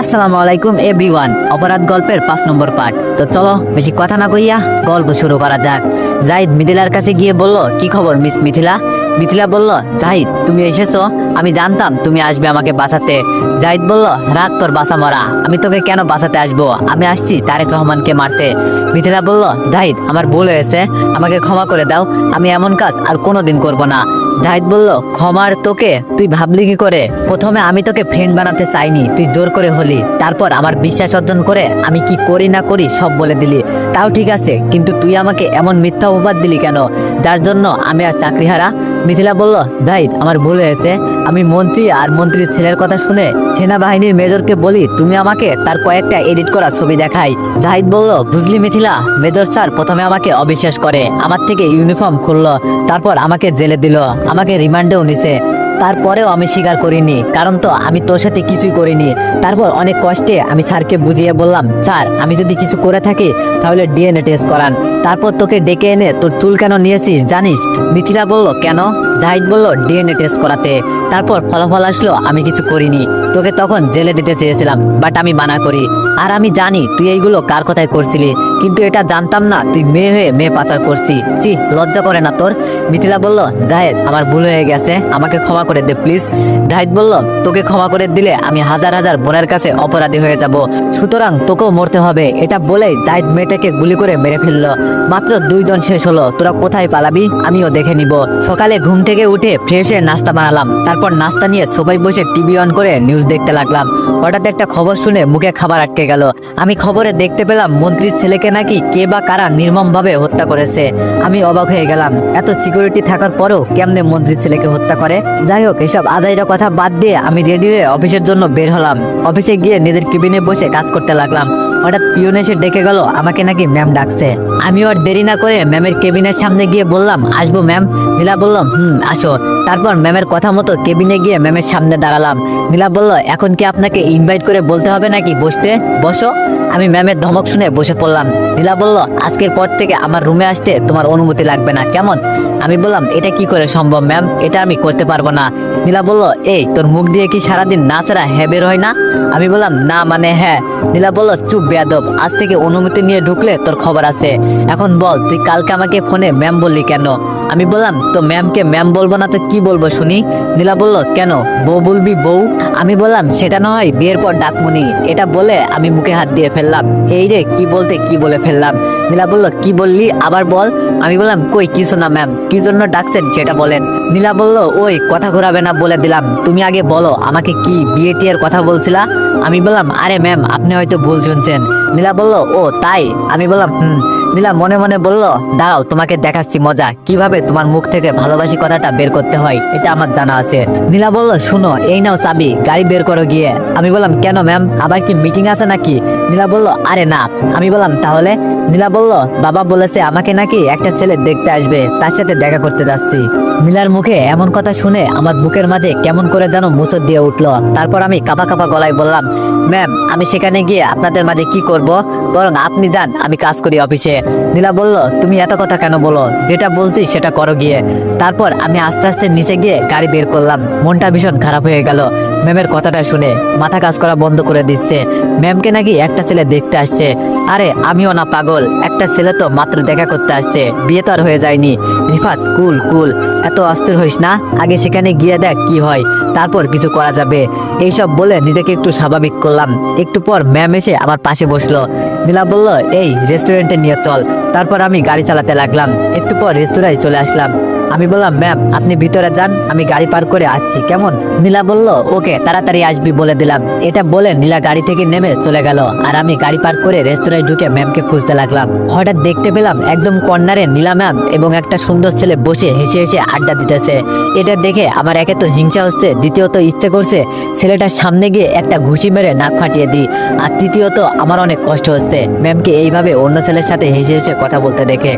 আসসালামু আলাইকুম এভরিওয়ান অপরাধ গল্পের পাঁচ নম্বর পার্ট তো চলো, বেশি কথা না কইয়া গল্প শুরু করা যাক। জাহিদ মিথিলার কাছে গিয়ে বলল, কি খবর মিস মিথিলা? মিথিলা বলল, জাহিদ, তুমি এসেছ? আমি জানতাম তুমি আসবে আমাকে বাঁচাতে। জাহিদ বলল রাগ তোর বাসা মরা। আমি তোকে কেন বাঁচাতে আসব? আমি আসছি তারেক রহমানকে মারতে। মিথিলা বলল, জাহিদ, আমার ভুল হয়েছে। আমাকে ক্ষমা করে দাও। আমি এমন কাজ আর কোনোদিন করব না। জাহিদ বলল, ক্ষমার তোকে, তুই ভাবলি কি করে? প্রথমে আমি তোকে ফ্রেন্ড বানাতে চাইনি, তুই জোর করে হলি। তারপর আমার বিশ্বাস অর্জন করে আমি কি করি না করি সব বলে দিলি। তাও ঠিক আছে, কিন্তু তুই আমাকে এমন মিথ্যা অপবাদ দিলি কেন? যার জন্য আমি আর চাকরি হারা মিথিলা বলল, জাহিদ, আমার ভুল হয়েছে। আমি মন্ত্রী আর মন্ত্রীর ছেলের কথা শুনে সেনাবাহিনীর মেজরকে বলি, তুমি আমাকে তার কয়েকটা এডিট করা ছবি দেখাই। জাহিদ বলল, বুঝলি মিথিলা, মেজর স্যার প্রথমে আমাকে অবিশ্বাস করে। আমার থেকে ইউনিফর্ম খুললো, তারপর আমাকে জেলে দিল। আমাকে রিমান্ডেও নিছে। তারপরেও আমি স্বীকার করিনি, কারণ তো আমি তোর সাথে কিছুই করিনি। তারপর অনেক কষ্টে আমি স্যারকে বুঝিয়ে বললাম, স্যার, আমি যদি কিছু করে থাকি, তাহলে ডিএনএ টেস্ট করান। তারপর তোকে ডেকে এনে তোর চুল কেন নিয়েছিস, জানিস? মিথিলা বলল, কেন? জাহিদ বলল, ডিএনএ টেস্ট করাতে। তারপর ফলাফল আসলো, আমি কিছু করিনি। তোকে তখন জেলে দিতে চেয়েছিলাম, বাট আমি মানা করি। আর আমি জানি তুই এইগুলো কার কথায় করছিলি। কিন্তু এটা জানতাম না, তুই মেয়ে হয়ে মেয়ে পাচার করছি চি লজ্জা করে না তোর? মিথিলা বলল, জাহেদ, আমার ভুল হয়ে গেছে, আমাকে ক্ষমা করে দে প্লিজ জাহিদ বলল, তোকে ক্ষমা করে দিলে আমি হাজার হাজার বোনের কাছে অপরাধী হয়ে যাব। সুতরাং তোকেও মরতে হবে। এটা বলে জাহিদ মেয়েটাকে গুলি করে মেরে ফেলল। মাত্র দুইজন শেষ হলো। তোরা কোথায় পালাবি? আমিও দেখে নিব। সকালে ঘুম থেকে উঠে ফ্রেশ হয়ে নাস্তা বানালাম। তারপর নাস্তা নিয়ে সবাই বসে টিভি অন করে নিউজ দেখতে লাগলাম। হঠাৎ একটা খবর শুনে মুখে খাবার আটকে গেল। আমি খবরে দেখতে পেলাম, মন্ত্রীর ছেলেকে নাকি কে বা কারা নির্মমভাবে হত্যা করেছে? আমি অবাক হয়ে গেলাম। এত সিকিউরিটি থাকার পরও কেমনে মন্ত্রী ছেলেকে হত্যা করে? যাই হোক, এসব আদায়ের কথা বাদ দিয়ে আমি রেডি হয়ে অফিসের জন্য বের হলাম। অফিসে গিয়ে নিজের কেবিনে বসে কাজ করতে লাগলাম। হঠাৎ পিয়ন এসে ডেকে গেল, আমাকে নাকি ম্যাম ডাকছে। আমি আর দেরি না করে ম্যামের কেবিনের সামনে গিয়ে বললাম, আসব ম্যাম? নীলা বললাম হুম, আসো। তারপর ম্যামের কথা মতো কেবিনে গিয়ে ম্যামের সামনে দাঁড়ালাম। নীলা বলল, এখন কি আপনাকে ইনভাইট করে বলতে হবে নাকি? বসতে, বসো। আমি ম্যামের ধমক শুনে বসে পড়লাম। নীলা বলল, আজকের পর থেকে আমার রুমে আসতে তোমার অনুমতি লাগবে না, কেমন? আমি বললাম, এটা কি করে সম্ভব ম্যাম? এটা আমি করতে পারব না। নীলা বলল, এই, তোর মুখ দিয়ে কি সারাদিন না ছাড়া হ্যাঁ বের হয় না? আমি বললাম, না মানে হ্যাঁ। নীলা বলল, চুপ বেয়াদব। আজ থেকে অনুমতি নিয়ে ঢুকলে তোর খবর আছে। এখন বল, তুই কালকে আমাকে ফোনে ম্যাম বললি কেন? আমি বললাম, তো ম্যামকে ম্যাম বলব না, তো কি বলব শুনি? নীলা বলল, কেন? বউ বলবি বউ? আমি বললাম, সেটা নয়, বিয়ের পর ডাকমুনি। এটা বলে আমি মুখে হাত দিয়ে ফেললাম। এই রে, কি বলতে কি বলে ফেললাম? নীলা বলল, কি বললি? আবার বল। আমি বললাম, কই কিছু না ম্যাম? কি জন্য ডাকছেন সেটা বলেন। নীলা বলল, ওই, কথা ঘোরাবে না বলে দিলাম। তুমি আগে বলো, আমাকে কি বিয়ে টিয়ার কথা বলছিলা? আমি বললাম, আরে ম্যাম, আপনি হয়তো ভুল শুনছেন। নীলা বলল, ও, তাই? আমি বললাম, হুম। নীলা মনে মনে বলল দাও তোমাকে দেখাচ্ছি মজা। কীভাবে তোমার মুখ থেকে ভালোবাসি কথাটা বের করতে হয়, এটা আমার জানা আছে। নীলা বলল, শুনো, এই নাও চাবি, গাড়ি বের করো গিয়ে। আমি বললাম, কেন ম্যাম আবার কি মিটিং আছে নাকি? নীলা বলল, আরে না। আমি বললাম, তাহলে? নীলা বলল, বাবা বলেছে আমাকে নাকি একটা ছেলে দেখতে আসবে, তার সাথে দেখা করতে যাচ্ছি। নীলার মুখে এমন কথা শুনে আমার বুকের মাঝে কেমন করে যেন মুসর দিয়ে উঠল। তারপর আমি কাপা কাপা গলায় বললাম, ম্যাম, আমি সেখানে গিয়ে আপনাদের মাঝে কি করব? বরং আপনি যান, আমি কাজ করি অফিসে। নীলা বলল, তুমি এত কথা কেন বলো? যেটা বলছি সেটা করো গিয়ে। তারপর আমি আস্তে আস্তে নিচে গিয়ে গাড়ি বের করলাম। মনটা ভীষণ খারাপ হয়ে গেল। ম্যামের কথাটা শুনে মাথা কাজ করা বন্ধ করে দিচ্ছে। ম্যামকে নাকি একটা ছেলে দেখতে আসছে। আরে, আমিও না পাগল। একটা ছেলে তো মাত্র দেখা করতে আসছে। বিয়ে তো আর হয়ে যায়নি। রিফাত, কুল কুল। এত অস্থির হইস না? আগে সেখানে গিয়ে দেখ কি হয়। তারপর কিছু করা যাবে। এইসব বলে নিজেকে একটু স্বাভাবিক করলাম। একটু পর ম্যাম এসে আমার পাশে বসল। নীলা বলল, এই রেস্টুরেন্টে নিয়ে চল। তারপর আমি গাড়ি চালাতে লাগলাম। একটু পর রেস্তোরাঁয় চলে আসলাম। আমি বললাম, ম্যাম, আপনি ভিতরে যান, আমি গাড়ি পার করে আসছি, কেমন? নীলা বলল, ওকে, তাড়াতাড়ি আসবি বলে দিলাম। এটা বলে নীলা গাড়ি থেকে নেমে চলে গেল, আর আমি গাড়ি পার করে রেস্তোরাঁয় ঢুকে ম্যামকে খুঁজতে লাগলাম। হঠাৎ দেখতে পেলাম একদম কর্নারে নীলা ম্যাম এবং একটা সুন্দর ছেলে বসে হেসে হেসে আড্ডা দিতেছে। এটা দেখে আমার একে তো হিংসা হচ্ছে, দ্বিতীয়ত ইচ্ছে করছে ছেলেটার সামনে গিয়ে একটা ঘুষি মেরে নাক ফাটিয়ে দিই, আর তৃতীয়ত আমার অনেক কষ্ট হচ্ছে। ম্যামকে এইভাবে অন্য ছেলের সাথে হেসে হেসে কথা বলতে দেখে।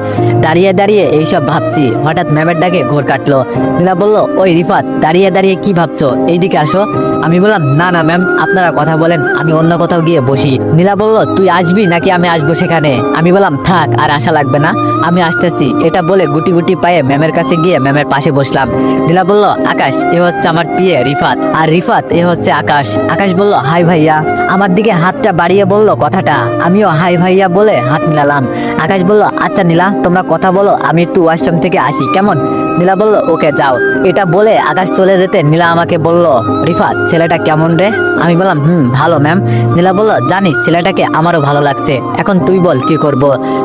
দাঁড়িয়ে দাঁড়িয়ে এইসব ভাবছি। হঠাৎ ম্যামের ডাকে ঘোর কাটলো। নীলা বলল, ওই রিফাত, দাঁড়িয়ে দাঁড়িয়ে কি ভাবছ? এইদিকে আসো। আমি বললাম, না না, ম্যাম, আপনারা কথা বলেন, আমি অন্য কোথাও গিয়ে বসি। নীলা বলল, তুই আসবি নাকি আমি আসব সেখানে? আমি বললাম, থাক, আর আশা লাগবে না, আমি আসতেছি। এটা বলে গুটি গুটি পায়ে ম্যামের কাছে গিয়ে ম্যামের পাশে বসলাম। নীলা বলল, আকাশ, এ হচ্ছে আমার পিয়ে রিফাত। আর রিফাত, এ হচ্ছে আকাশ। আকাশ বলল, হাই ভাইয়া। আমার দিকে হাতটা বাড়িয়ে বলল কথাটা। আমিও, হাই ভাইয়া বলে হাত মিলালাম। আকাশ বলল আচ্ছা নীলা, তোমরা কথা বলো, আমি একটু ওয়াশরুম থেকে আসি, কেমন? নীলা বলল, ওকে, যাও। এটা বলে আকাশ চলে যেতে নীলা আমাকে বলল রিফা ছেলেটা কেমন রে? আমি বললাম, হুম, ভালো, ম্যাম। নীলা বলল, জানিস, ছেলেটাকে আমারও ভালো লাগছে। এখন তুই বল, কি করব?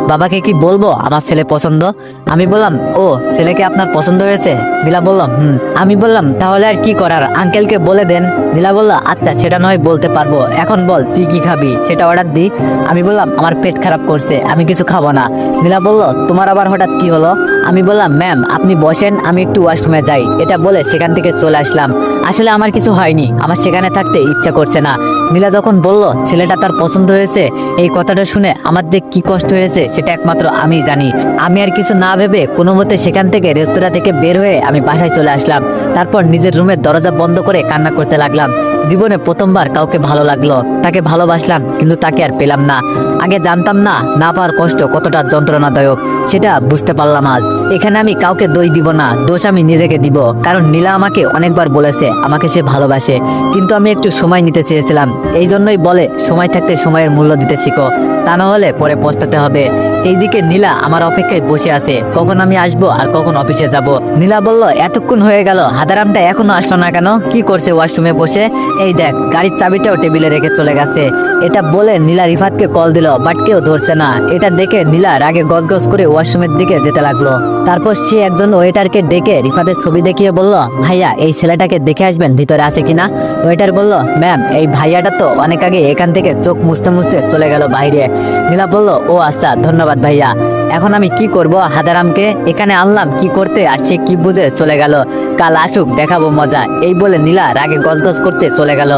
বাবাকে কি বলব? আমার ছেলে পছন্দ? আমি বললাম, ও, ছেলেকে আপনার পছন্দ হয়েছে? নীলা বললাম হুম। আমি বললাম, তাহলে আর কি করার? আঙ্কেলকে বলে দেন। নীলা বলল আচ্ছা সেটা নয়, বলতে পারব। এখন বল, তুই কি খাবি? সেটা অর্ডার দি। আমি বললাম, আমার পেট খারাপ করছে, আমি কিছু খাব না। নীলা বলল, তোমার আবার হঠাৎ কি হলো? আমি বললাম, ম্যাম, আপনি বসেন, আমি একটু ওয়াশরুমে যাই। এটা বলে সেখান থেকে চলে আসলাম। আসলে আমার কিছু হয়নি, আমার সেখানে থাকতে ইচ্ছা করছে না। নীলা যখন বলল, ছেলেটা তার পছন্দ হয়েছে, এই কথাটা শুনে আমার যে কি কষ্ট হয়েছে, সেটা একমাত্র আমি জানি। আমি আর কিছু না ভেবে কোনো মতে সেখান থেকে রেস্তোরাঁ থেকে বের হয়ে আমি বাসায় চলে আসলাম। তারপর নিজের রুমের দরজা বন্ধ করে কান্না করতে লাগলাম। জীবনে প্রথমবার কাউকে ভালো লাগল, তাকে ভালোবাসলাম, কিন্তু তাকে আর পেলাম না। আগে জানতাম না না পাওয়ার কষ্ট কতটা যন্ত্রণাদায়ক, সেটা বুঝতে পারলাম আজ। এখানে আমি কাউকে দই দিব না, দোষ আমি নিজেকে দিব, কারণ নীলা আমাকে অনেকবার বলেছে, আমাকে সে ভালোবাসে। কিন্তু আমি একটু সময় নিতে চেয়েছিলাম, এই জন্যই বলে, সময় থাকতে সময়ের মূল্য দিতে শিখো। তা না হলে পরে পস্তাতে হবে। এইদিকে নীলা আমার অপেক্ষায় বসে আছে। কখন আমি আসব আর কখন অফিসে যাব? নীলা বলল, এতক্ষণ হয়ে গেল। হাদারামটা এখনও আসলো না কেন? কি করছে ওয়াশরুমে বসে? এই দেখ, গাড়ির চাবিটাও টেবিলে রেখে চলে গেছে। এটা বলে নীলা রিফাতকে কল দিল বাট কেউ ধরছে না। এটা দেখে নীলা রাগে গজগজ করে ওয়াশরুমের দিকে যেতে লাগল। তারপর সে একজন ওয়েটারকে ডেকে রিফাতের ছবি দেখিয়ে বলল, ভাইয়া, এই ছেলেটাকে দেখে আসবেন, ভিতরে আছে কিনা? ওয়েটার বলল, ম্যাম, এই ভাইয়াটা তো অনেক আগে এখান থেকে চোখ মুছতে মুছতে চলে গেল বাইরে। নীলা বলল, ও আচ্ছা ধন্যবাদ ভাইয়া। এখন আমি কি করব হাদারামকে? এখানে আনলাম, কি করতে আর সে কি বুঝে চলে গেল। কাল আসুক, দেখাবো মজা। এই বলে নীলা রাগে গজগজ করতে চলে গেল।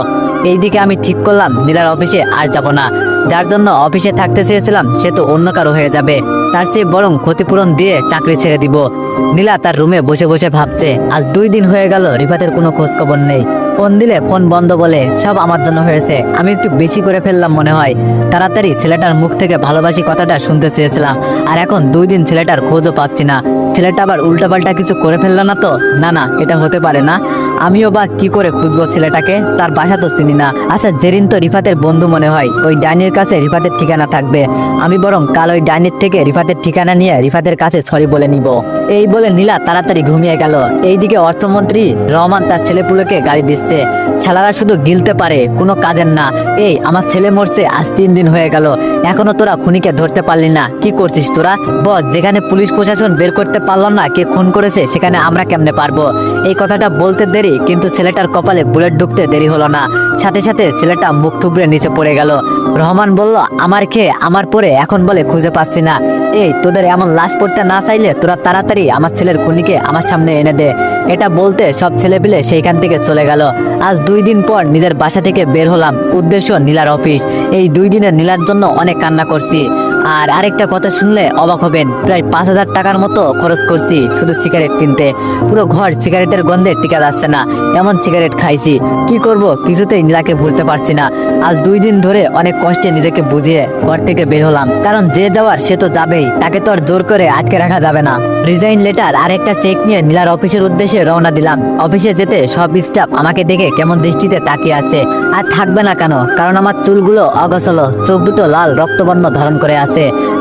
এইদিকে আমি ঠিক করলাম, নীলার অফিসে আর যাব না। যার জন্য অফিসে থাকতে চেয়েছিলাম, সে তো অন্য কারও হয়ে যাবে। তার চেয়ে বরং ক্ষতিপূরণ দিয়ে চাকরি ছেড়ে দিব। নীলা তার রুমে বসে বসে ভাবছে, আজ দুই দিন হয়ে গেল, রিফাতের কোনো খোঁজ খবর নেই। ফোন দিলে ফোন বন্ধ বলে, সব আমার জন্য হয়েছে। আমি একটু বেশি করে ফেললাম মনে হয়। তাড়াতাড়ি ছেলেটার মুখ থেকে ভালোবাসি কথাটা শুনতে চেয়েছিলাম। আর এখন দুই দিন ছেলেটার খোঁজও পাচ্ছি না। ছেলেটা আবার উল্টাপাল্টা কিছু করে ফেলল না তো? না না, এটা হতে পারে না। আমিও বা কি করে খুঁজবো ছেলেটাকে? তার বাসা তো চিনি না। আচ্ছা জেরিন তো রিফাতের বন্ধু মনে হয়, ওই ডাইনির কাছে রিফাতের ঠিকানা থাকবে। আমি বরং কাল ওই ডাইনির থেকে রিফাতের ঠিকানা নিয়ে রিফাতের কাছে সরি বলে নিব। এই বলে নীলা তাড়াতাড়ি ঘুমিয়ে গেল। এইদিকে অর্থমন্ত্রী রহমান তার ছেলেপুলোকে গাড়ি দিচ্ছে। ছেলেরা শুধু গিলতে পারে, কোনো কাজের না। এই, আমার ছেলে মরছে, আজ তিন দিন হয়ে গেল। এখনও তোরা খুনিকে ধরতে পারলি না। কি করছিস তোরা? বস, যেখানে পুলিশ প্রশাসন বের করতে পারলাম না, কে খুন করেছে, সেখানে আমরা কেমনে পারব? এই কথাটা বলতে দেরি কিন্তু ছেলেটার কপালে বুলেট ঢুকতে দেরি হলো না। সাথে সাথে ছেলেটা মুখ থুবড়ে নিচে পড়ে গেল। রহমান বলল, আমার খেয়ে, আমার পরে, এখন বলে খুঁজে পাচ্ছি না। এই, তোদের এমন লাশ পড়তে না চাইলে তোরা তাড়াতাড়ি আমার ছেলের খুনিকে আমার সামনে এনে দে। এটা বলতে সব ছেলেপিলে সেইখান থেকে চলে গেল। আজ দুই দিন পর নিজের বাসা থেকে বের হলাম, উদ্দেশ্য নীলার অফিস। এই দুই দিনের নীলার জন্য অনেক কান্না করছি। আর আরেকটা কথা শুনলে অবাক হবেন। প্রায় পাঁচ হাজার টাকার মতো খরচ করছি শুধু সিগারেট কিনতে। পুরো ঘর সিগারেটের গন্ধে টিকা যাচ্ছে না। এমন সিগারেট খাইছি। কি করব? কিছুতেই নীলাকে ভুলতে পারছি না। আজ দুই দিন ধরে অনেক কষ্টে নিজেকে বুঝিয়ে ঘর থেকে বের হলাম। কারণ যে যাওয়ার সে তো যাবেই। তাকে তো আর জোর করে আটকে রাখা যাবে না। রিজাইন লেটার আর একটা চেক নিয়ে নীলার অফিসের উদ্দেশ্যে রওনা দিলাম। অফিসে যেতে সব স্টাফ আমাকে দেখে কেমন দৃষ্টিতে তাকিয়ে আছে। আর থাকবে না কেন? কারণ আমার চুলগুলো অগসলো চোখ দুটো লাল, রক্তবর্ণ ধারণ করে আছে।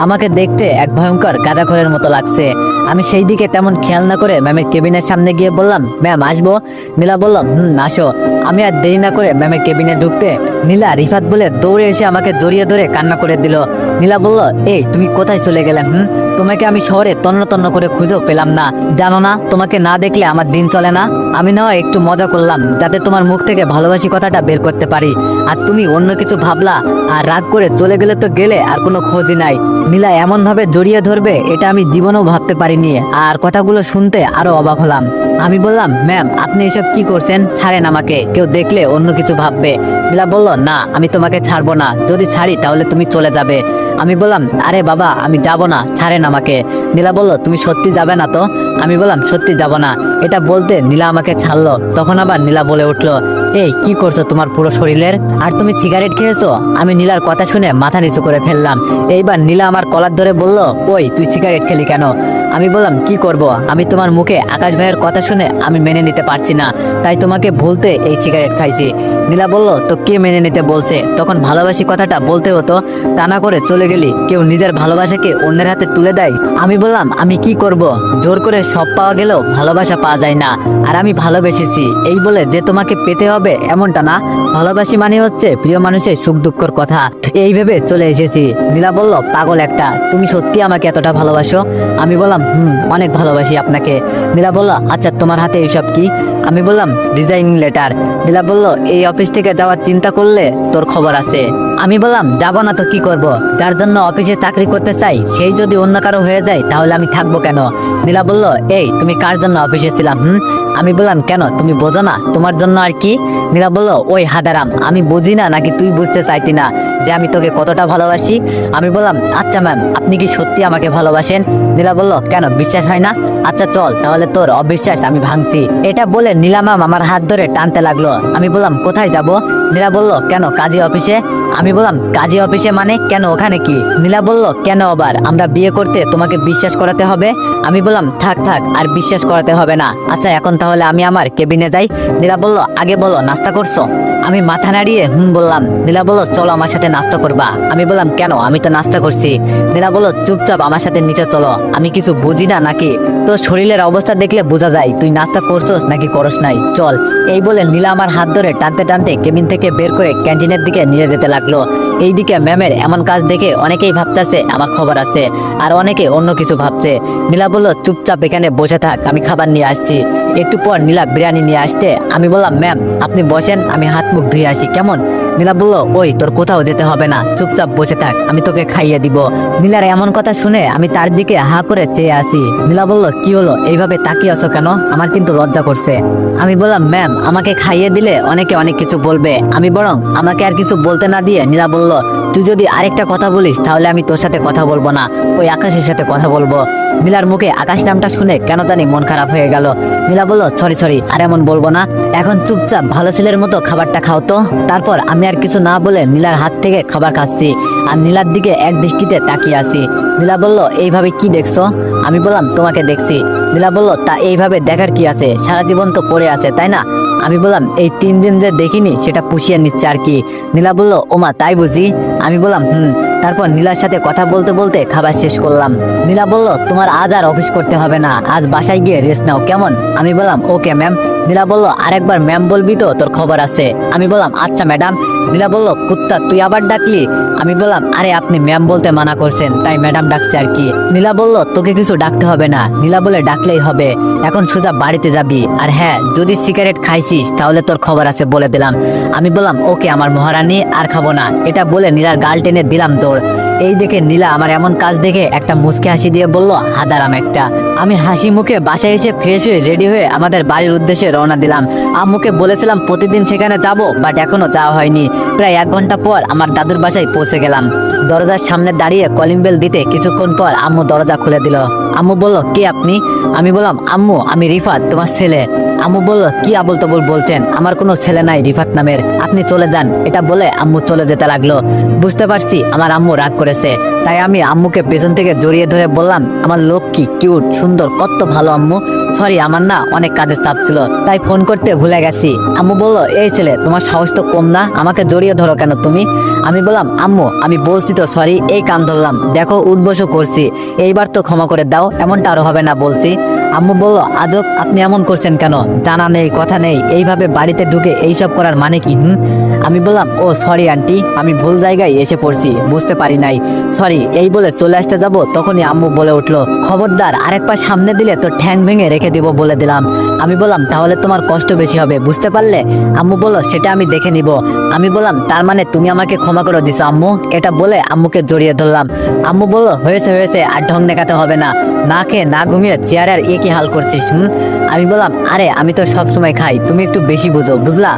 আমাকে দেখতে এক ভয়ঙ্কর গাঁজাখরের মতো লাগছে। আমি সেই দিকে তেমন খেয়াল না করে ম্যামের কেবিনের সামনে গিয়ে বললাম, ম্যাম, আসব? নীলা বললাম হুম, আসো। আমি আর দেরি না করে ম্যামের কেবিনে ঢুকতে নীলা, রিফাত বলে দৌড়ে এসে আমাকে জড়িয়ে ধরে কান্না করে দিল। নীলা বলল, এই, তুমি কোথায় চলে গেলে, হুম? তোমাকে আমি শহরে তন্ন তন্ন করে খুঁজেও পেলাম না। জানো না, তোমাকে না দেখলে আমার দিন চলে না? আমি না একটু মজা করলাম, যাতে তোমার মুখ থেকে ভালোবাসি কথাটা বের করতে পারি। আর তুমি অন্য কিছু ভাবলা, আর রাগ করে চলে গেলে তো গেলে আর কোনো খোঁজই নাই। নীলা এমন ভাবে জড়িয়ে ধরবে, এটা আমি জীবনেও ভাবতে পারিনি। আর কথাগুলো শুনতে আরও অবাক হলাম। আমি বললাম, ম্যাম, আপনি এসব কি করছেন? ছাড়েন আমাকে। কেউ দেখলে অন্য কিছু ভাববে। নীলা বলল, না, আমি তোমাকে ছাড়বো না। যদি ছাড়ি, তাহলে তুমি চলে যাবে। আমি বললাম, আরে বাবা, আমি যাব না। ছাড়েন আমাকে। নীলা বলল, তুমি সত্যি যাবে না তো? আমি বললাম, সত্যি যাব না। এটা বলতে নীলা আমাকে ছাড়লো। তখন আবার নীলা বলে উঠল, এই, কি করছ তোমার পুরো শরীরের? আর তুমি সিগারেট খেয়েছো? আমি নীলার কথা শুনে মাথা নিচু করে ফেললাম। এইবার নীলা আমার কলার ধরে বলল, ওই, তুই সিগারেট খেলি কেন? আমি বললাম, কি করব? আমি তোমার মুখে আকাশ ভাইয়ের কথা শুনে আমি মেনে নিতে পারছি না। তাই তোমাকে ভুলতে এই সিগারেট খাইছি। নীলা বলল, তো কে মেনে নিতে বলছে? তখন ভালোবাসি কথাটা বলতে হতো, তা না করে চলে গেলি। কেউ নিজের ভালোবাসাকে অন্যের হাতে তুলে দেয়? আমি বললাম, আমি কি করব? জোর করে সব পাওয়া গেলেও ভালোবাসা পাওয়া যায় না। আর আমি ভালোবেসেছি। এই বলে যে তোমাকে পেতে হবে এমনটা না। ভালোবাসি মানে হচ্ছে প্রিয় মানুষের সুখ দুঃখর কথা। এই ভেবে চলে এসেছি। নীলা বলল, পাগল একটা। তুমি সত্যি আমাকে এতটা ভালোবাসো? আমি বললাম, হুম, অনেক ভালোবাসি আপনাকে। নীলা বলল আচ্ছা তোমার হাতে এইসব কি? আমি বললাম রিজাইনিং লেটার নীলা বলল, এই অফিস থেকে যাওয়ার চিন্তা করলে তোর খবর আছে। আমি বললাম, যাব না তো কি করব? যার জন্য অফিসে চাকরি করতে চাই, সেই যদি অন্য কারও হয়ে যায়, তাহলে আমি থাকব কেন? নীলা বলল, এই, তুমি কার জন্য অফিসে ছিলাম, হুম? আমি বললাম, কেন? তুমি বোঝো না? তোমার জন্য আর কি? নীলা বলল, ওই হাদারাম, আমি বুঝি না, নাকি তুই বুঝতে চাইতি না যে আমি তোকে কতটা ভালোবাসি? আমি বললাম আচ্ছা ম্যাম, আপনি কি সত্যি আমাকে ভালোবাসেন? নীলা বলল, কেন? বিশ্বাস হয় না? আচ্ছা চল, তাহলে তোর অবিশ্বাস, আমি ভাঙছি। এটা বলে নীলা ম্যাম আমার হাত ধরে টানতে লাগল। আমি বললাম, কোথায় যাব? নীলা বলল, কেন? কাজী অফিসে? আমি বললাম, কাজী অফিসে মানে কেন, ওখানে কি? নীলা বলল, কেন আবার? আমরা বিয়ে করতে তোমাকে বিশ্বাস করাতে হবে? আমি বললাম, থাক থাক, আর বিশ্বাস করাতে হবে না। আচ্ছা এখন তাহলে আমি আমার কেবিনে যাই। নীলা বলল, আগে বলো, নাস্তা করছ? আমি মাথা নাড়িয়ে হুম বললাম। নীলা বলল, চলো আমার সাথে নাস্তা করবা। আমি বললাম, কেন? আমি তো নাস্তা করছি। নীলা বলল, চুপচাপ আমার সাথে নিচে চলো। আমি কিছু বুঝি না নাকি? তোর শরীরের অবস্থা দেখলে বোঝা যায়, তুই নাস্তা করছস নাকি করস নাই? চল। এই বলে নীলা আমার হাত ধরে টানতে টানতে কেবিন থেকে বের করে ক্যান্টিনের দিকে নিয়ে যেতে লাগল। এইদিকে ম্যামের এমন কাজ দেখে অনেকেই ভাবতেছে, আমার খবর আছে। আর অনেকে অন্য কিছু ভাবছে। নীলা বলল, চুপচাপ এখানে বসে থাক, আমি খাবার নিয়ে আসছি। একটু পর নীলা বিরিয়ানি নিয়ে আসতে। আমি বললাম, ম্যাম, আপনি বসেন, আমি হাত মুখ ধুয়ে আসি, কেমন? নীলা বলল, ওই, তোর কোথাও যেতে হবে না, চুপচাপ বসে থাক, আমি তোকে খাইয়ে দিব। নীলার এমন কথা শুনে আমি তার দিকে হা করে চেয়ে আসি। নীলা বলল, কি হলো? এইভাবে তাকিয়ে আছো কেন? আমার কিন্তু লজ্জা করছে। আমি বললাম, ম্যাম, আমাকে খাইয়ে দিলে অনেকে অনেক কিছু বলবে। আমি বরং আমাকে আর কিছু বলতে না দিয়ে নীলা বলল, তুই যদি আরেকটা কথা বলিস, তাহলে আমি তোর সাথে কথা বলব না, ওই আকাশের সাথে কথা বলব। নীলার মুখে আকাশ নামটা শুনে কেন জানি মন খারাপ হয়ে গেল। নীলা বলল, সরি সরি, আর এমন বলব না। এখন চুপচাপ ভালো ছেলের মতো খাবারটা খাও তো। তারপর আমি আর কিছু না বলে নীলার হাত থেকে খাবার খাচ্ছি। আর নীলার দিকে এক দৃষ্টিতে তাকিয়ে আছি। নীলা বলল, এইভাবে কি দেখছ? আমি বললাম, তোমাকে দেখছি। নীলা বলল, তা এইভাবে দেখার কি আছে? সারা জীবন তো পড়ে আছে, তাই না? আমি বললাম, এই তিন দিন যে দেখিনি, সেটা পুষিয়ে নিচ্ছে আর কি। নীলা বলল, ওমা, তাই বুঝি? আমি বললাম, হুম। তারপর নীলার সাথে কথা বলতে বলতে খাবার শেষ করলাম। নীলা বলল, তোমার আজ আর অফিস করতে হবে না। আজ বাসায় গিয়ে রেস্ট নাও। কেমন? আমি বললাম, ওকে ম্যাম নীলা বলল, আরেকবার ম্যাম বলবি তো, তোর খবর আছে। আমি বললাম আচ্ছা ম্যাডাম। নীলা বলল, কুত্তা, তুই আবার ডাকলি? আমি বললাম, আরে, আপনি ম্যাম বলতে মানা করছেন, তাই ম্যাডাম ডাকছে আর কি। নীলা বলল, তোকে কিছু ডাকতে হবে না। নীলা বলে, ডাকলেই হবে। এখন সোজা বাড়িতে যাবি। আর হ্যাঁ যদি সিগারেট খাইছিস, তাহলে তোর খবর আছে বলে দিলাম। আমি বললাম, ওকে, আমার মহারানী, আর খাব না। এটা বলে নীলার গাল টেনে দিলাম তোর এই দেখে নীলা আমার এমন কাজ দেখে একটা মুসকে হাসি দিয়ে বলল, হাদারাম একটা। আমি হাসি মুখে বাসায় এসে ফ্রেশ হয়ে রেডি হয়ে আমাদের বাড়ির উদ্দেশ্যে রওনা দিলাম। আম্মুকে বলেছিলাম, প্রতিদিন সেখানে যাব বাট এখনও যাওয়া হয়নি। প্রায় এক ঘণ্টা পর আমার দাদুর বাসায় পৌঁছে গেলাম। দরজার সামনে দাঁড়িয়ে কলিং বেল দিতে কিছুক্ষণ পর আম্মু দরজা খুলে দিল। আম্মু বলল, কে আপনি? আমি বললাম, আম্মু, আমি রিফাত, তোমার ছেলে। আম্মু বলল, কি আবল তবল বলছেন? আমার কোনো ছেলে নাই রিফাত নামের। আপনি চলে যান। এটা বলে আম্মু চলে যেতে লাগল। বুঝতে পারছি আমার আম্মু রাগ করেছে। তাই আমি আম্মুকে পেছন থেকে জড়িয়ে ধরে বললাম, আমার লক্ষ্মী কিউট, সুন্দর, কত ভালো আম্মু। সরি আমার না অনেক কাজের চাপ ছিল, তাই ফোন করতে ভুলে গেছি। আম্মু বলল, এই ছেলে, তোমার সাহস তো কম না, আমাকে জড়িয়ে ধরো কেন তুমি? আমি বললাম, আম্মু, আমি বলছি তো সরি এই কান ধরলাম। দেখো উঠবসও করছি। এইবার তো ক্ষমা করে দাও, এমনটা আরও হবে না বলছি। আম্মু বলল, আজব, আপনি এমন করছেন কেন? জানা নেই, কথা নেই, এইভাবে বাড়িতে ঢুকে এইসব করার মানে কি, হুম? আমি বললাম, ও সরি আন্টি আমি ভুল জায়গায় এসে পড়ছি, বুঝতে পারি নাই। সরি এই বলে চলে আসতে যাব, তখনই আম্মু বলে উঠল, খবরদার আরেক পা সামনে দিলে তো ঠ্যাং ভেঙে রেখে দিব বলে দিলাম। আমি বললাম, তাহলে তোমার কষ্ট বেশি হবে, বুঝতে পারলে? আম্মু বলল, সেটা আমি দেখে নিব। আমি বললাম, তার মানে তুমি আমাকে ক্ষমা করে দিছো, আম্মু? এটা বলে আম্মুকে জড়িয়ে ধরলাম। আম্মু বলল, হয়েছে হয়েছে, আর ঢং দেখাতে হবে না। না খেয়ে, না ঘুমিয়ে চেয়ারে আর কি হাল করছিস, হুম? আমি বললাম, আরে, আমি তো সব সময় খাই, তুমি একটু বেশি বুঝো, বুঝলা?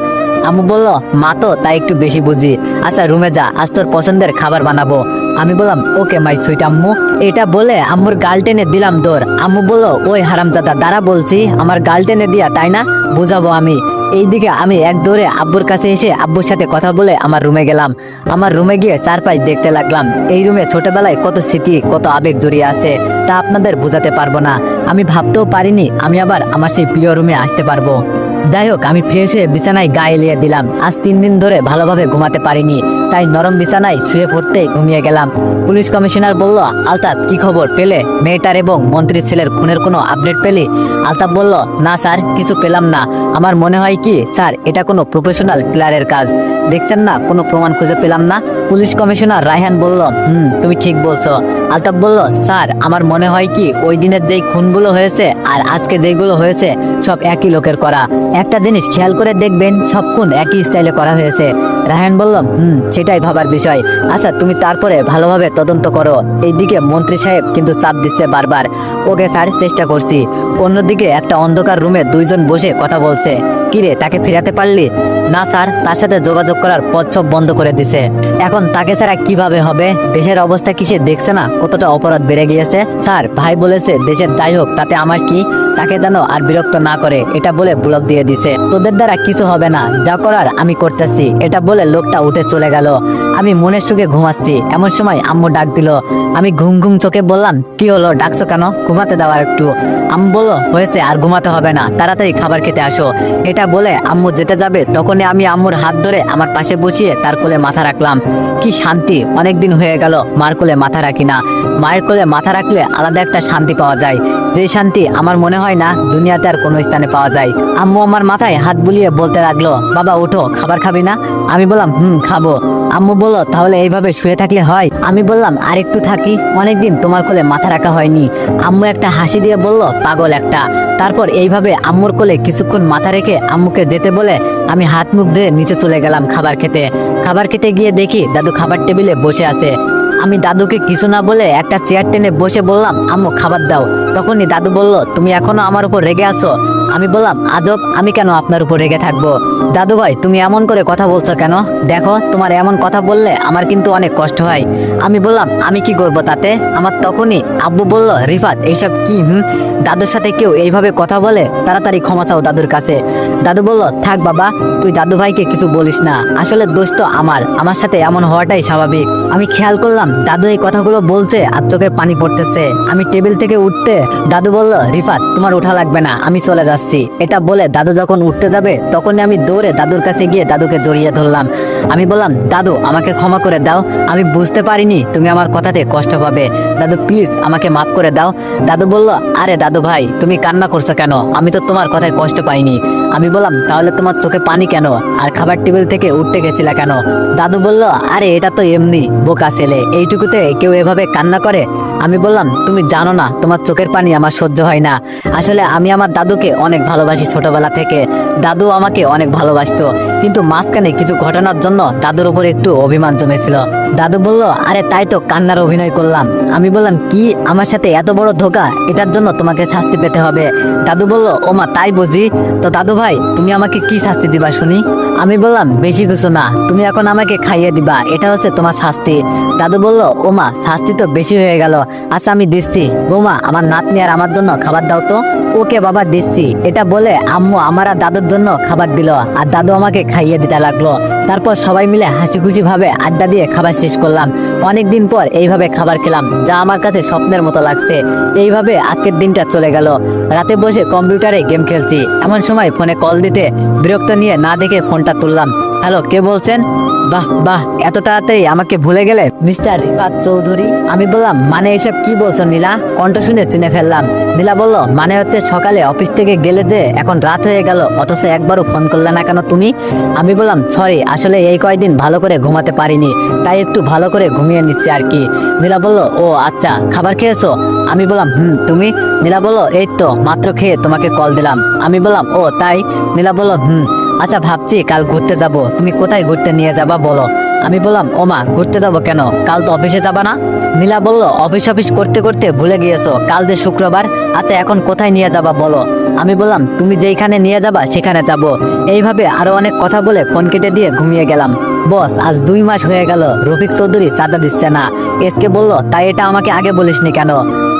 আম্মু বলল, মা তো, তাই একটু বেশি বুঝি। আচ্ছা রুমে যা, আজ তোর পছন্দের খাবার বানাবো। আমি বললাম, ওকে মাই সুইট আম্মু। এটা বলে আম্মুর গাল টেনে দিলাম দৌড়। আম্মু বলল, ওই হারামজাদা, দাঁড়া বলছি, আমার গাল টেনে দিয়া, তাই না? বুঝাবো আমি। এইদিকে আমি এক দৌড়ে আব্বুর কাছে এসে আব্বুর সাথে কথা বলে আমার রুমে গেলাম। আমার রুমে গিয়ে চারপাশ দেখতে লাগলাম। এই রুমে ছোটবেলায় কত স্মৃতি, কত আবেগ জড়িয়ে আছে, তা আপনাদের বোঝাতে পারব না। আমি ভাবতেও পারিনি আমি আবার আমার সেই প্রিয় রুমে আসতে পারব। যাই হোক, আমি ফ্রেশ হয়ে বিছানায় গায়ে লিয়ে দিলাম। আজ তিন দিন ধরে ভালোভাবে ঘুমাতে পারিনি, তাই নরম বিছানায় শুয়ে পড়তেই ঘুমিয়ে গেলাম। পুলিশ কমিশনার বলল, আলতাফ, কি খবর পেলে? মেয়েটার এবং মন্ত্রীর ছেলের খুনের কোনো আপডেট পেলি? আলতাফ বলল, না স্যার, কিছু পেলাম না। আমার মনে হয় কি, স্যার, এটা কোনো প্রফেশনাল প্লেয়ারের কাজ। দেখছেন না? কোনো প্রমাণ খুঁজে পেলাম না। পুলিশ কমিশনার রায়হান বলল, হুম, তুমি ঠিক বলছো। আলতাফ বলল, স্যার, আমার মনে হয় কি, ওই দিনের যেই খুনগুলো হয়েছে আর আজকে যেগুলো হয়েছে, সব একই লোকের করা। একটা জিনিস খেয়াল করে দেখবেন, সব খুন একই স্টাইলে করা হয়েছে। রায়হান বলল, হুম, সেটাই ভাবার বিষয়। আচ্ছা তুমি তারপরে ভালোভাবে তদন্ত করো। এইদিকে মন্ত্রী সাহেব কিন্তু চাপ দিচ্ছে বারবার। ওকে স্যার চেষ্টা করছি। অন্যদিকে একটা অন্ধকার রুমে দুইজন বসে কথা বলছে। কিরে, তাকে ফেরাতে পারলি? না, স্যার। তার সাথে যোগাযোগ করার পথ বন্ধ করে দিছে। এখন তাকে ছাড়া কীভাবে হবে? দেশের অবস্থা কি সে দেখছে না? কতটা অপরাধ বেড়ে গিয়েছে? স্যার, ভাই বলেছে দেশের যাই হোক, তাতে আমার কি? তাকে যেন আর বিরক্ত না করে। এটা বলে ব্লক দিয়ে দিছে। তোদের দ্বারা কিছু হবে না। যা করার আমি করতেছি। এটা লোকটা উঠে চলে গেল। আমি মনের সুখে ঘুমাচ্ছি। এমন সময় আম্মু ডাক দিল, আমি ঘুম ঘুম চোখে বললাম, কি হলো, ডাকছো কেন? ঘুমাতে দাও আর একটু। আম্মু বলল, হয়েছে, আর ঘুমাতে হবে না। তাড়াতাড়ি খাবার খেতে আসো। এটা বলে আম্মু যেতে যাবে, তখনই আমি আম্মুর হাত ধরে আমার পাশে বসিয়ে তার কোলে মাথা রাখলাম। কি শান্তি অনেক দিন হয়ে গেল মার কোলে মাথা রাখি না। মায়ের কোলে মাথা রাখলে আলাদা একটা শান্তি পাওয়া যায়। যে শান্তি আমার মনে হয় না দুনিয়াতে আর কোনো স্থানে পাওয়া যায়। আম্মু আমার মাথায় হাত বুলিয়ে বলতে লাগল, বাবা, ওঠো, খাবার খাবি না? আমি বললাম, হুম, খাব। আম্মু বলল, তাহলে এইভাবে শুয়ে থাকলে হয়? আমি বললাম আর একটু থাকি, অনেকদিন তোমার কোলে মাথা রাখা হয়নি। আম্মু একটা হাসি দিয়ে বলল, পাগল একটা। তারপর এইভাবে আম্মুর কোলে কিছুক্ষণ মাথা রেখে আম্মুকে যেতে বলে আমি হাত মুখ ধুয়ে নিচে চলে গেলাম খাবার খেতে। খাবার খেতে গিয়ে দেখি দাদু খাবার টেবিলে বসে আছে। আমি দাদুকে কিছু না বলে একটা চেয়ার টেনে বসে বললাম, আম্মু, খাবার দাও। তখনই দাদু বলল, তুমি এখনও আমার উপর রেগে আছো? আমি বললাম, আজব, আমি কেন আপনার উপর রেগে থাকব? দাদু ভাই, তুমি এমন করে কথা বলছো কেন? দেখো, তোমার এমন কথা বললে আমার কিন্তু অনেক কষ্ট হয়। আমি বললাম, আমি কি করব তাতে? আমার তখনই আব্বু বলল, রিফাত, এইসব কি, হুম? দাদুর সাথে কেউ এইভাবে কথা বলে? তাড়াতাড়ি ক্ষমা চাও দাদুর কাছে। দাদু বলল, থাক বাবা, তুই দাদু ভাইকে কিছু বলিস না। আসলে দোষ তো আমার। আমার সাথে এমন হওয়াটাই স্বাভাবিক। আমি খেয়াল করলাম, দাদু এই কথাগুলো বলছে আর চোখের পানি পড়তেছে। আমি টেবিল থেকে উঠতে, দাদু বলল, রিফাত, তোমার ওঠা লাগবে না, আমি চলে যাচ্ছি। এটা বলে দাদু যখন উঠতে যাবে, তখনই আমি দৌড়ে দাদুর কাছে গিয়ে দাদুকে জড়িয়ে ধরলাম। আমি বললাম, দাদু, আমাকে ক্ষমা করে দাও। আমি বুঝতে পারিনি, তুমি আমার কথাতে কষ্ট পাবে। দাদু, প্লিজ আমাকে মাফ করে দাও। দাদু বলল, আরে দাদু ভাই তুমি কান্না করছ কেন? আমি তো তোমার কথায় কষ্ট পাইনি। আমি বললাম, তাহলে তোমার চোখে পানি কেন? আর খাবার টেবিল থেকে উঠতে গেছিলা কেন? দাদু বলল, আরে, এটা তো এমনি। বোকা ছেলে, এইটুকুতে কেউ এভাবে কান্না করে? আমি বললাম, তুমি জানো না, তোমার চোখের পানি আমার সহ্য হয় না। আসলে আমি আমার দাদুকে অনেক ভালোবাসি ছোটবেলা থেকে। দাদু আমাকে অনেক ভালোবাসতো। কিন্তু মাঝখানে কিছু ঘটনার জন্য দাদুর উপর একটু অভিমান জমেছিল। দাদু বলল, আরে তাই তো কান্নার অভিনয় করলাম। আমি বললাম, কি? আমার সাথে এত বড় ধোকা? এটার জন্য তোমাকে শাস্তি পেতে হবে। দাদু বলল ওমা তাই বুঝি? তো দাদু ভাই, তুমি আমাকে কি শাস্তি দিবা শুনি? আমি বললাম, বেশি কিছু না, তুমি এখন আমাকে খাইয়ে দিবা, এটা হচ্ছে তোমার শাস্তি। দাদু বলল ওমা শাস্তি তো বেশি হয়ে গেল। আচ্ছা আমি দিচ্ছি। বৌমা, আমার নাতনি আর আমার জন্য খাবার দাও তো। ওকে বাবা দিচ্ছি। এটা বলে আম্মু আমার আর দাদুর জন্য খাবার দিল। আর দাদু আমাকে খাইয়ে দিতে লাগল। তারপর সবাই মিলে হাসি খুশি ভাবে আড্ডা দিয়ে খাবার শেষ করলাম। অনেক দিন পর এইভাবে খাবার খেলাম, যা আমার কাছে স্বপ্নের মতো লাগছে। এইভাবে আজকের দিনটা চলে গেল। রাতে বসে কম্পিউটারে গেম খেলছি। এমন সময় ফোনে কল দিতে বিরক্ত নিয়ে না দেখে ফোনটা তুললাম। হ্যালো, কে বলছেন? বাহ বাহ, এত তাড়াতাড়ি আমাকে ভুলে গেলে? মিস্টার রিফাত চৌধুরী, আমি বললাম মানে এসব কি বলছো নীলা? কণ্ঠ শুনে চিনে ফেললাম। নীলা বলল মানে হচ্ছে সকালে অফিস থেকে গেলে যে এখন রাত হয়ে গেল, অথচ একবারও ফোন করলে না কেন তুমি? আমি বললাম, সরি, আসলে এই কয়দিন ভালো করে ঘুমাতে পারিনি, তাই একটু ভালো করে ঘুমিয়ে নিচ্ছি আর কি। নীলা বলল, ও আচ্ছা খাবার খেয়েছো? আমি বললাম, হুম, তুমি? নীলা বলল, এই তো, মাত্র খেয়ে তোমাকে কল দিলাম। আমি বললাম, ও, তাই? নীলা বলল, হুম। আচ্ছা ভাবছি কাল ঘুরতে যাব। তুমি কোথায় ঘুরতে নিয়ে যাবা বলো। আমি বললাম, ওমা, ঘুরতে যাব কেন? কাল তো অফিসে যাবা না? নীলা বলল, অফিস অফিস করতে করতে ভুলে গিয়েছো। কাল যে শুক্রবার আচ্ছা এখন কোথায় নিয়ে যাবা বলো? আমি বললাম, তুমি যেইখানে নিয়ে যাবা, সেখানে যাব। এইভাবে আরও অনেক কথা বলে ফোন কেটে দিয়ে ঘুমিয়ে গেলাম। বস, আজ দুই মাস হয়ে গেল। রফিক চৌধুরী চাঁদা দিচ্ছে না। এসকে বলল, তাই এটা আমাকে আগে বলিসনি কেন?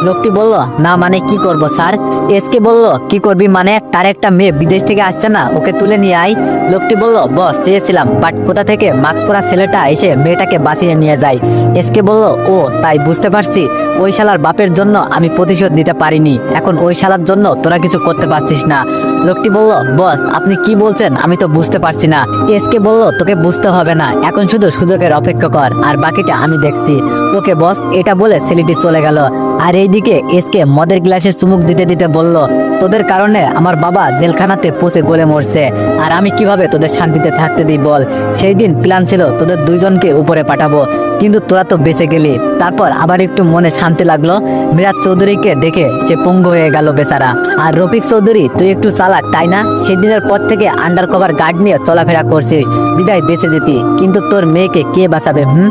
লোকটি বলল, না মানে কি করব, স্যার? এসকে বলল, কি করবি মানে? তার একটা মেয়ে বিদেশ থেকে আসছে না, ওকে তুলে নিয়ে আয়। লোকটি বলল, বস, চেয়েছিলাম বাট কোথা থেকে? মাস্ক পরা ছেলেটা এসে মেয়েটাকে বাঁচিয়ে নিয়ে যায়। এসকে বলল, ও, তাই বুঝতে পারছি, ওই শালার বাপের জন্য আমি প্রতিশোধ দিতে পারিনি। এখন ওই শালার জন্য তোরা কিছু করতে পারছিস না। লোকটি বলল, বস, আপনি কি বলছেন? আমি তো বুঝতে পারছি না। এসকে বলল, তোকে বুঝতে হবে না, এখন শুধু সুযোগের অপেক্ষা কর, আর বাকিটা আমি দেখছি। ওকে, বস, এটা বলে ছেলেটি চলে গেল। আর এইদিকে এসকে মদের গ্লাসে চুমুক দিতে দিতে বলল, তোদের কারণে আমার বাবা জেলখানাতে পচে গলে মরছে, আর আমি কীভাবে তোদের শান্তিতে থাকতে দিই বল? সেই দিন প্ল্যান ছিল তোদের দুইজনকে উপরে পাঠাবো, কিন্তু তোরা তো বেঁচে গেলি। তারপর আবার একটু মনে শান্তি লাগল। মিরাজ চৌধুরীকে দেখে সে পঙ্গু হয়ে গেল বেচারা। আর রফিক চৌধুরী, তুই একটু চালাক, তাই না? সেদিনের পর থেকে আন্ডার কভার গার্ড নিয়ে চলাফেরা করছিস। বিদায় বেঁচে যেতি, কিন্তু তোর মেয়েকে কে বাঁচাবে, হুম?